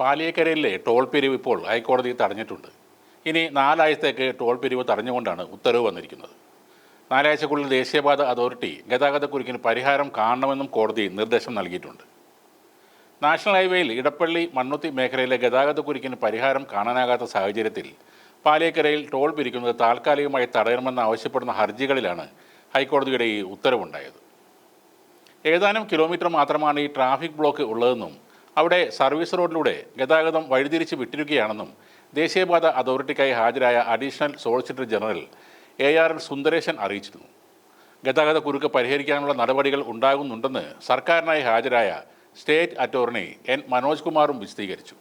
പാലിയേക്കരയിലെ toll പിരിവ് ഇപ്പോൾ ഹൈക്കോടതി തടഞ്ഞിട്ടുണ്ട്. ഇനി നാലാഴ്ചത്തേക്ക് ടോൾ പിരിവ് തടഞ്ഞുകൊണ്ടാണ് ഉത്തരവ് വന്നിരിക്കുന്നത്. നാലാഴ്ചക്കുള്ളിൽ ദേശീയപാത അതോറിറ്റി ഗതാഗതക്കുരുക്കിന് പരിഹാരം കാണണമെന്നും കോടതി നിർദ്ദേശം നൽകിയിട്ടുണ്ട്. നാഷണൽ ഹൈവേയിൽ ഇടപ്പള്ളി മണ്ണുത്തി മേഖലയിലെ ഗതാഗതക്കുരുക്കിന് പരിഹാരം കാണാനാകാത്ത സാഹചര്യത്തിൽ പാലേക്കരയിൽ ടോൾ പിരിക്കുന്നത് താൽക്കാലികമായി തടയണമെന്ന് ആവശ്യപ്പെടുന്ന ഹർജികളിലാണ് ഹൈക്കോടതിയുടെ ഈ ഉത്തരവുണ്ടായത്. ഏതാനും കിലോമീറ്റർ മാത്രമാണ് ഈ ട്രാഫിക് ബ്ലോക്ക് ഉള്ളതെന്നും അവിടെ സർവീസ് റോഡിലൂടെ ഗതാഗതം വഴിതിരിച്ച് വിട്ടിരിക്കുകയാണെന്നും ദേശീയപാത അതോറിറ്റിക്കായി ഹാജരായ additional solicitor general A R L Sundaresan അറിയിച്ചിരുന്നു. ഗതാഗത കുരുക്ക് പരിഹരിക്കാനുള്ള നടപടികൾ ഉണ്ടാകുന്നുണ്ടെന്ന് സർക്കാരിനായി ഹാജരായ സ്റ്റേറ്റ് അറ്റോർണി എൻ മനോജ് കുമാറും വിശദീകരിച്ചു.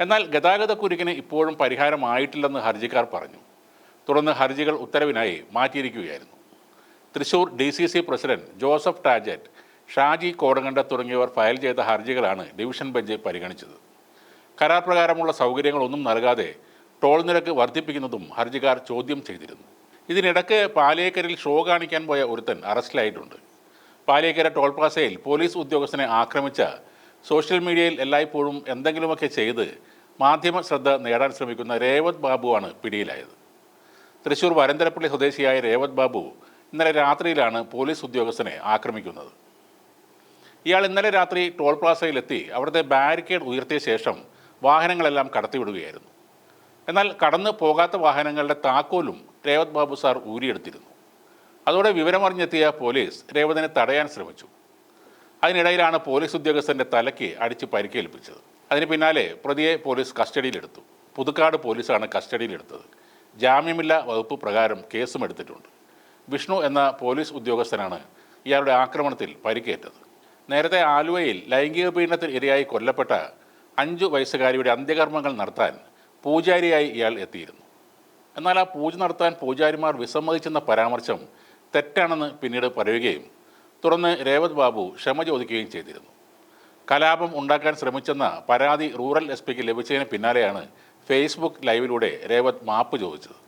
എന്നാൽ ഗതാഗത കുരുക്കിന് ഇപ്പോഴും പരിഹാരമായിട്ടില്ലെന്ന് ഹർജിക്കാർ പറഞ്ഞു. തുടർന്ന് ഹർജികൾ ഉത്തരവിനായി മാറ്റിയിരിക്കുകയായിരുന്നു. Thrissur D C C president Joseph Tajet Shaji Kodanganda തുടങ്ങിയവർ ഫയൽ ചെയ്ത ഹർജികളാണ് ഡിവിഷൻ ബെഞ്ച് പരിഗണിച്ചത്. കരാർ പ്രകാരമുള്ള സൗകര്യങ്ങളൊന്നും നൽകാതെ ടോൾ നിരക്ക് വർദ്ധിപ്പിക്കുന്നതും ഹർജിക്കാർ ചോദ്യം ചെയ്തിരുന്നു. ഇതിനിടയ്ക്ക് പാലേക്കരിൽ ഷോ കാണിക്കാൻ പോയ ഒരുത്തൻ അറസ്റ്റിലായിട്ടുണ്ട്. പാലേക്കര ടോൾ പ്ലാസയിൽ പോലീസ് ഉദ്യോഗസ്ഥനെ ആക്രമിച്ച സോഷ്യൽ മീഡിയയിൽ എല്ലായ്പ്പോഴും എന്തെങ്കിലുമൊക്കെ ചെയ്ത് മാധ്യമ ശ്രദ്ധ നേടാൻ ശ്രമിക്കുന്ന രേവത് ബാബുവാണ് പിടിയിലായത്. തൃശൂർ വരന്തരപ്പള്ളി സ്വദേശിയായ രേവത് ബാബു ഇന്നലെ രാത്രിയിലാണ് പോലീസ് ഉദ്യോഗസ്ഥനെ ആക്രമിക്കുന്നത്. ഇയാൾ ഇന്നലെ രാത്രി ടോൾ പ്ലാസയിലെത്തി. അവിടുത്തെ ബാരിക്കേഡ് ഉയർത്തിയ ശേഷം വാഹനങ്ങളെല്ലാം കടത്തിവിടുകയായിരുന്നു. എന്നാൽ കടന്നു പോകാത്ത വാഹനങ്ങളുടെ താക്കോലും രേവത് ബാബു സാർ ഊരിയെടുത്തിരുന്നു. അതോടെ വിവരമറിഞ്ഞെത്തിയ പോലീസ് രേവതിനെ തടയാൻ ശ്രമിച്ചു. അതിനിടയിലാണ് പോലീസ് ഉദ്യോഗസ്ഥന്റെ തലയ്ക്ക് അടിച്ച് പരിക്കേൽപ്പിച്ചത്. അതിന് പിന്നാലെ പ്രതിയെ പോലീസ് കസ്റ്റഡിയിലെടുത്തു. പുതുക്കാട് പോലീസാണ് കസ്റ്റഡിയിലെടുത്തത്. ജാമ്യമില്ല വകുപ്പ് പ്രകാരം കേസും എടുത്തിട്ടുണ്ട്. വിഷ്ണു എന്ന പോലീസ് ഉദ്യോഗസ്ഥനാണ് ഇയാളുടെ ആക്രമണത്തിൽ പരിക്കേറ്റത്. നേരത്തെ ആലുവയിൽ ലൈംഗിക പീഡനത്തിൽ ഇരയായി കൊല്ലപ്പെട്ട അഞ്ചു വയസ്സുകാരിയുടെ അന്ത്യകർമ്മങ്ങൾ നടത്താൻ പൂജാരിയായി ഇയാൾ എത്തിയിരുന്നു. എന്നാൽ ആ പൂജ നടത്താൻ പൂജാരിമാർ വിസമ്മതിച്ചെന്ന പരാമർശം തെറ്റാണെന്ന് പിന്നീട് പറയുകയും തുടർന്ന് രേവത് ബാബു ക്ഷമ ചോദിക്കുകയും ചെയ്തിരുന്നു. കലാപം ഉണ്ടാക്കാൻ ശ്രമിച്ചെന്ന പരാതി റൂറൽ എസ് പിക്ക് ലഭിച്ചതിന് പിന്നാലെയാണ് ഫേസ്ബുക്ക് ലൈവിലൂടെ രേവത് മാപ്പ് ചോദിച്ചത്.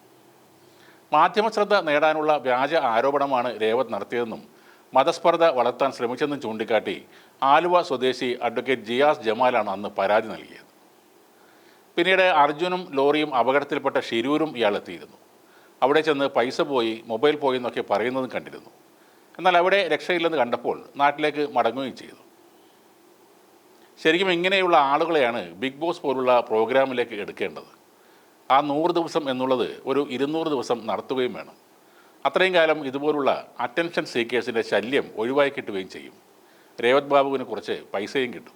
മാധ്യമശ്രദ്ധ നേടാനുള്ള വ്യാജ ആരോപണമാണ് രേവത് നടത്തിയതെന്നും മതസ്പർദ്ധ വളർത്താൻ ശ്രമിച്ചെന്ന് ചൂണ്ടിക്കാട്ടി ആലുവ സ്വദേശി അഡ്വക്കേറ്റ് ജിയാസ് ജമാലാണ് അന്ന് പരാതി നൽകിയത്. പിന്നീട് അർജുനും ലോറിയും അപകടത്തിൽപ്പെട്ട ഷിരൂരും ഇയാൾ എത്തിയിരുന്നു അവിടെ ചെന്ന് പൈസ പോയി മൊബൈൽ പോയി എന്നൊക്കെ പറയുന്നതും കണ്ടിരുന്നു. എന്നാൽ അവിടെ രക്ഷയില്ലെന്ന് കണ്ടപ്പോൾ നാട്ടിലേക്ക് മടങ്ങുകയും ചെയ്തു. ശരിക്കും ഇങ്ങനെയുള്ള ആളുകളെയാണ് ബിഗ് ബോസ് പോലുള്ള പ്രോഗ്രാമിലേക്ക് എടുക്കേണ്ടത്. ആ നൂറ് ദിവസം എന്നുള്ളത് ഒരു ഇരുന്നൂറ് ദിവസം നടത്തുകയും വേണം. അത്രയും കാലം ഇതുപോലുള്ള അറ്റൻഷൻ സീക്കേഴ്സിന്റെ ശല്യം ഒഴിവായി കിട്ടുകയും ചെയ്യും. രേവത് ബാബുവിന് കുറച്ച് പൈസയും കിട്ടും.